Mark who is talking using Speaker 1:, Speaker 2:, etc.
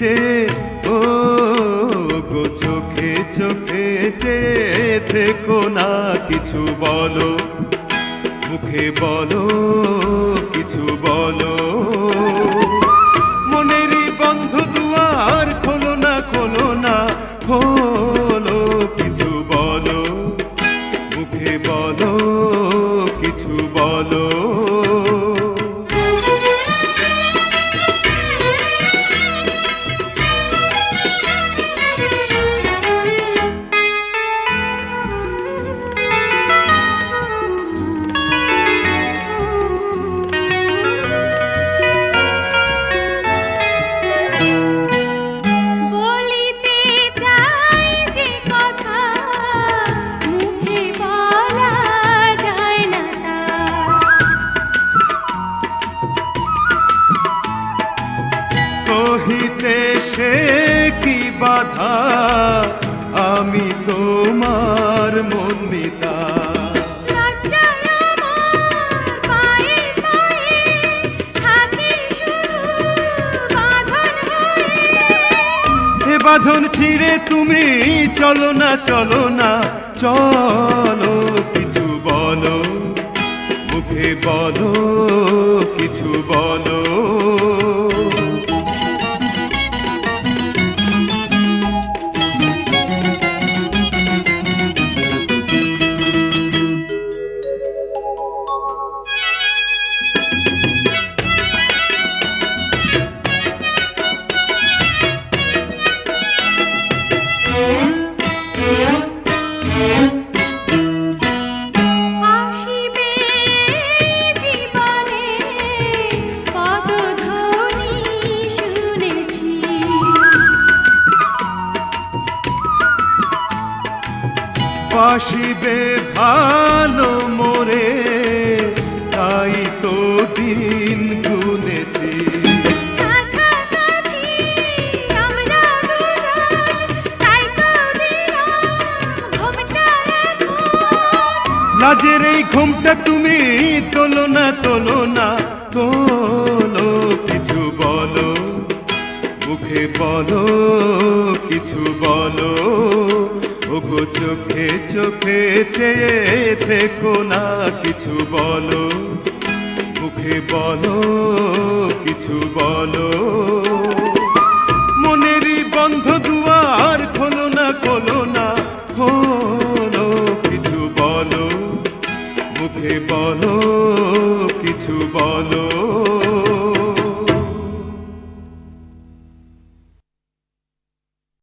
Speaker 1: যে ও গো চোখে চোখে যে থেকো না কিছু বলো মুখে বলো কিছু বলো। কহিতে সে কি বাধা? আমি তোমার মন্দিতা।
Speaker 2: বাঁধন
Speaker 1: ছিঁড়ে তুমি চলো না চলো না চলো কিছু বলো। মুখে বলো কিছু বলো। বাসিবে ভালো মোরে তাই তো দিন গুনেছি। লাজের এই ঘুমটা তুমি তোলো না তোলো না তোলো কিছু বলো। মুখে বলো কিছু বলো। ওগো চোখে চোখে চেয়ে থেকো না কিছু বলো। মুখে বলো, কিছু বলো। মনেরই বন্ধ দুয়ার খোলো না খোলো না, খোলো কিছু বলো। মুখে বলো, কিছু বলো।